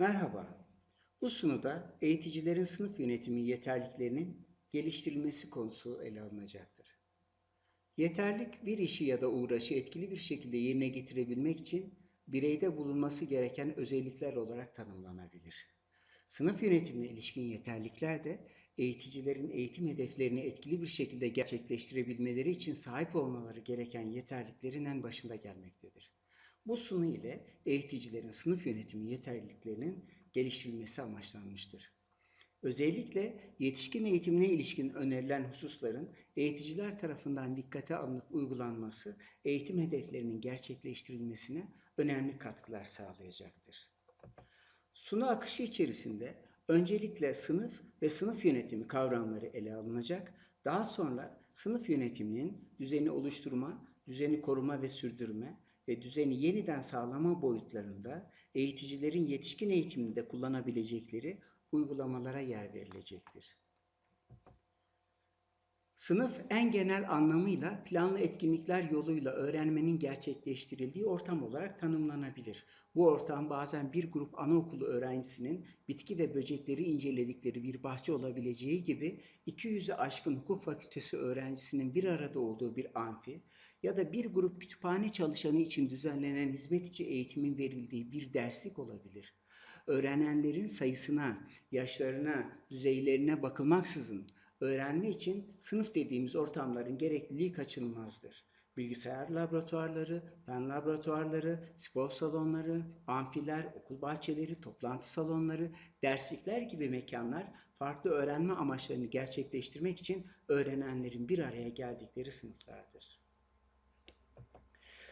Merhaba. Bu sunuda eğiticilerin sınıf yönetimi yeterliliklerinin geliştirilmesi konusu ele alınacaktır. Yeterlik bir işi ya da uğraşı etkili bir şekilde yerine getirebilmek için bireyde bulunması gereken özellikler olarak tanımlanabilir. Sınıf yönetimine ilişkin yeterlikler de eğiticilerin eğitim hedeflerini etkili bir şekilde gerçekleştirebilmeleri için sahip olmaları gereken yeterliklerin en başında gelmektedir. Bu sunu ile eğiticilerin sınıf yönetimi yeterliliklerinin geliştirilmesi amaçlanmıştır. Özellikle yetişkin eğitimine ilişkin önerilen hususların eğiticiler tarafından dikkate alınıp uygulanması eğitim hedeflerinin gerçekleştirilmesine önemli katkılar sağlayacaktır. Sunu akışı içerisinde öncelikle sınıf ve sınıf yönetimi kavramları ele alınacak, daha sonra sınıf yönetiminin düzeni oluşturma, düzeni koruma ve sürdürme, ve düzeni yeniden sağlama boyutlarında eğiticilerin yetişkin eğitiminde kullanabilecekleri uygulamalara yer verilecektir. Sınıf en genel anlamıyla planlı etkinlikler yoluyla öğrenmenin gerçekleştirildiği ortam olarak tanımlanabilir. Bu ortam bazen bir grup anaokulu öğrencisinin bitki ve böcekleri inceledikleri bir bahçe olabileceği gibi 200'ü aşkın hukuk fakültesi öğrencisinin bir arada olduğu bir amfi ya da bir grup kütüphane çalışanı için düzenlenen hizmet içi eğitimin verildiği bir derslik olabilir. Öğrenenlerin sayısına, yaşlarına, düzeylerine bakılmaksızın öğrenme için sınıf dediğimiz ortamların gerekliliği kaçınılmazdır. Bilgisayar laboratuvarları, fen laboratuvarları, spor salonları, amfiler, okul bahçeleri, toplantı salonları, derslikler gibi mekanlar farklı öğrenme amaçlarını gerçekleştirmek için öğrenenlerin bir araya geldikleri sınıflardır.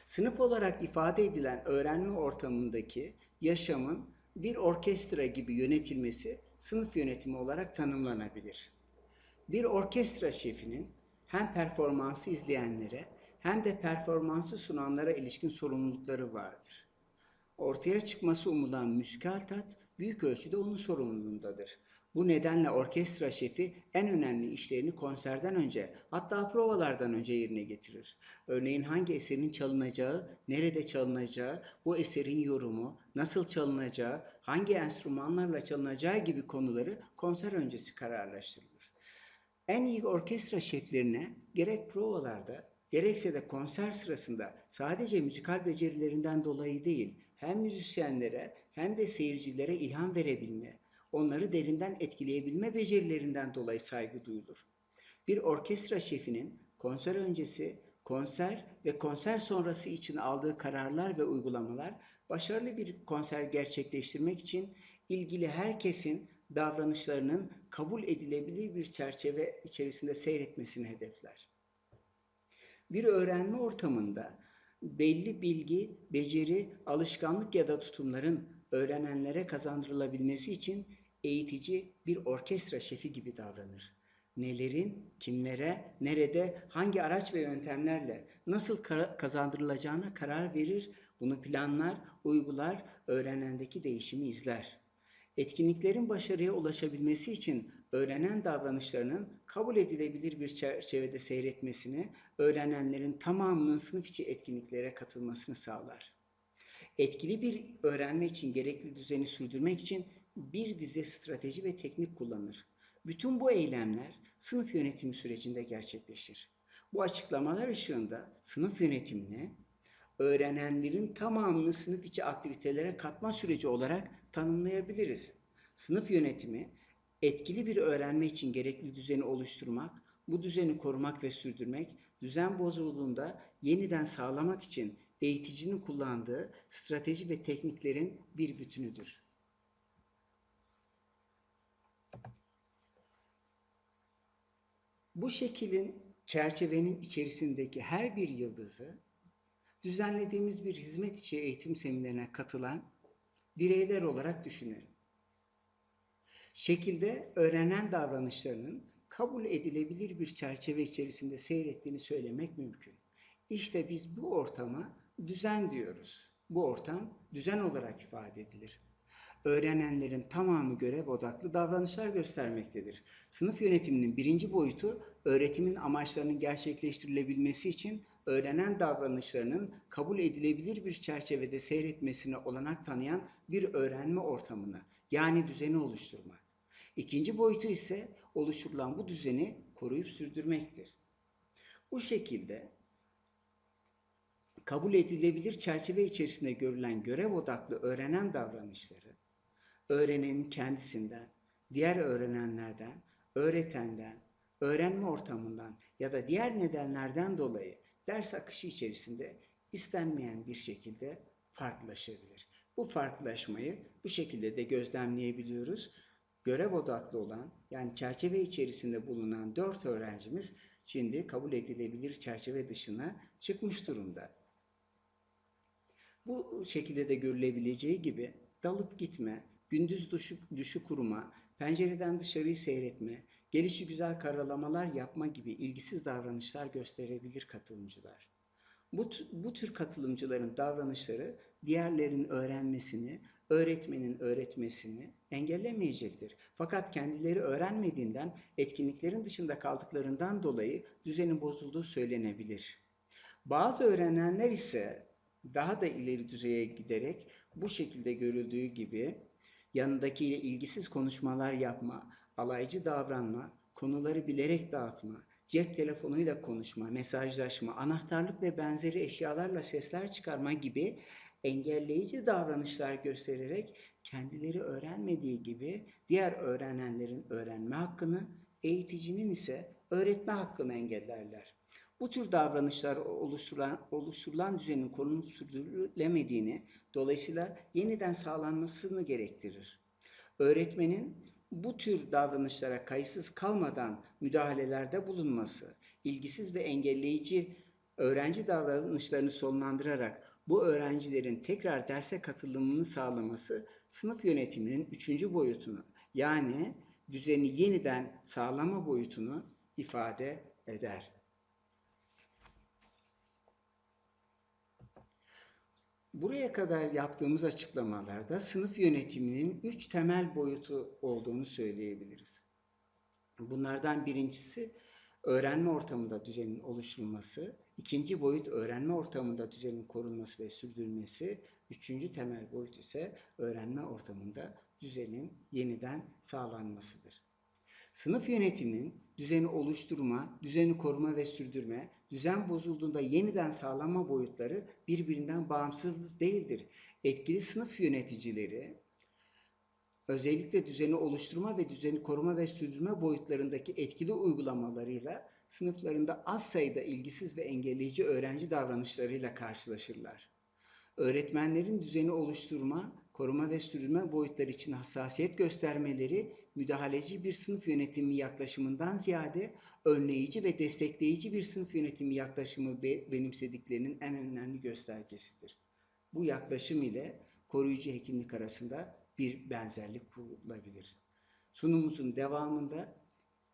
Sınıf olarak ifade edilen öğrenme ortamındaki yaşamın bir orkestra gibi yönetilmesi sınıf yönetimi olarak tanımlanabilir. Bir orkestra şefinin hem performansı izleyenlere hem de performansı sunanlara ilişkin sorumlulukları vardır. Ortaya çıkması umulan müzikal tat büyük ölçüde onun sorumluluğundadır. Bu nedenle orkestra şefi en önemli işlerini konserden önce hatta provalardan önce yerine getirir. Örneğin hangi eserin çalınacağı, nerede çalınacağı, bu eserin yorumu, nasıl çalınacağı, hangi enstrümanlarla çalınacağı gibi konuları konser öncesi kararlaştırılır. En iyi orkestra şeflerine gerek provalarda gerekse de konser sırasında sadece müzikal becerilerinden dolayı değil, hem müzisyenlere hem de seyircilere ilham verebilme, onları derinden etkileyebilme becerilerinden dolayı saygı duyulur. Bir orkestra şefinin konser öncesi, konser ve konser sonrası için aldığı kararlar ve uygulamalar başarılı bir konser gerçekleştirmek için ilgili herkesin davranışlarının kabul edilebilir bir çerçeve içerisinde seyretmesini hedefler. Bir öğrenme ortamında belli bilgi, beceri, alışkanlık ya da tutumların öğrenenlere kazandırılabilmesi için eğitici bir orkestra şefi gibi davranır. Nelerin, kimlere, nerede, hangi araç ve yöntemlerle nasıl kazandırılacağına karar verir, bunu planlar, uygular, öğrenendeki değişimi izler. Etkinliklerin başarıya ulaşabilmesi için öğrenen davranışlarının kabul edilebilir bir çerçevede seyretmesini, öğrenenlerin tamamının sınıf içi etkinliklere katılmasını sağlar. Etkili bir öğrenme için gerekli düzeni sürdürmek için bir dizi strateji ve teknik kullanır. Bütün bu eylemler sınıf yönetimi sürecinde gerçekleşir. Bu açıklamalar ışığında sınıf yönetimini öğrenenlerin tamamını sınıf içi aktivitelere katma süreci olarak tanımlayabiliriz. Sınıf yönetimi etkili bir öğrenme için gerekli düzeni oluşturmak, bu düzeni korumak ve sürdürmek, düzen bozulduğunda yeniden sağlamak için eğiticinin kullandığı strateji ve tekniklerin bir bütünüdür. Bu şekilin çerçevenin içerisindeki her bir yıldızı düzenlediğimiz bir hizmet içi eğitim seminerine katılan bireyler olarak düşünelim. Şekilde öğrenen davranışlarının kabul edilebilir bir çerçeve içerisinde seyrettiğini söylemek mümkün. İşte biz bu ortama düzen diyoruz. Bu ortam düzen olarak ifade edilir. Öğrenenlerin tamamı görev odaklı davranışlar göstermektedir. Sınıf yönetiminin birinci boyutu öğretimin amaçlarının gerçekleştirilebilmesi için öğrenen davranışlarının kabul edilebilir bir çerçevede seyretmesine olanak tanıyan bir öğrenme ortamını yani düzeni oluşturmak. İkinci boyutu ise oluşturulan bu düzeni koruyup sürdürmektir. Bu şekilde kabul edilebilir çerçeve içerisinde görülen görev odaklı öğrenen davranışları, öğrenenin kendisinden, diğer öğrenenlerden, öğretenden, öğrenme ortamından ya da diğer nedenlerden dolayı ders akışı içerisinde istenmeyen bir şekilde farklılaşabilir. Bu farklılaşmayı bu şekilde de gözlemleyebiliyoruz. Görev odaklı olan yani çerçeve içerisinde bulunan dört öğrencimiz şimdi kabul edilebilir çerçeve dışına çıkmış durumda. Bu şekilde de görülebileceği gibi dalıp gitme, gündüz düşü, düşü kurma, pencereden dışarıyı seyretme, gelişi güzel karalamalar yapma gibi ilgisiz davranışlar gösterebilir katılımcılar. Bu, bu tür katılımcıların davranışları diğerlerin öğrenmesini, öğretmenin öğretmesini engellemeyecektir. Fakat kendileri öğrenmediğinden, etkinliklerin dışında kaldıklarından dolayı düzenin bozulduğu söylenebilir. Bazı öğrenenler ise daha da ileri düzeye giderek bu şekilde görüldüğü gibi yanındakiyle ilgisiz konuşmalar yapma, alaycı davranma, konuları bilerek dağıtma, cep telefonuyla konuşma, mesajlaşma, anahtarlık ve benzeri eşyalarla sesler çıkarma gibi engelleyici davranışlar göstererek kendileri öğrenmediği gibi diğer öğrenenlerin öğrenme hakkını, eğiticinin ise öğretme hakkını engellerler. Bu tür davranışlar oluşturulan, oluşturulan düzenin korunup sürdürülemediğini, dolayısıyla yeniden sağlanmasını gerektirir. Öğretmenin bu tür davranışlara kayıtsız kalmadan müdahalelerde bulunması, ilgisiz ve engelleyici öğrenci davranışlarını sonlandırarak bu öğrencilerin tekrar derse katılımını sağlaması sınıf yönetiminin üçüncü boyutunu yani düzeni yeniden sağlama boyutunu ifade eder. Buraya kadar yaptığımız açıklamalarda sınıf yönetiminin üç temel boyutu olduğunu söyleyebiliriz. Bunlardan birincisi öğrenme ortamında düzenin oluşturulması, ikinci boyut öğrenme ortamında düzenin korunması ve sürdürülmesi, üçüncü temel boyut ise öğrenme ortamında düzenin yeniden sağlanmasıdır. Sınıf yönetiminin düzeni oluşturma, düzeni koruma ve sürdürme, düzen bozulduğunda yeniden sağlanma boyutları birbirinden bağımsız değildir. Etkili sınıf yöneticileri özellikle düzeni oluşturma ve düzeni koruma ve sürdürme boyutlarındaki etkili uygulamalarıyla sınıflarında az sayıda ilgisiz ve engelleyici öğrenci davranışlarıyla karşılaşırlar. Öğretmenlerin düzeni oluşturma, koruma ve sürdürme boyutları için hassasiyet göstermeleri müdahaleci bir sınıf yönetimi yaklaşımından ziyade önleyici ve destekleyici bir sınıf yönetimi yaklaşımı benimsediklerinin en önemli göstergesidir. Bu yaklaşım ile koruyucu hekimlik arasında bir benzerlik kurulabilir. Sunumumuzun devamında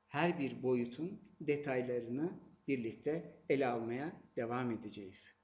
her bir boyutun detaylarını birlikte ele almaya devam edeceğiz.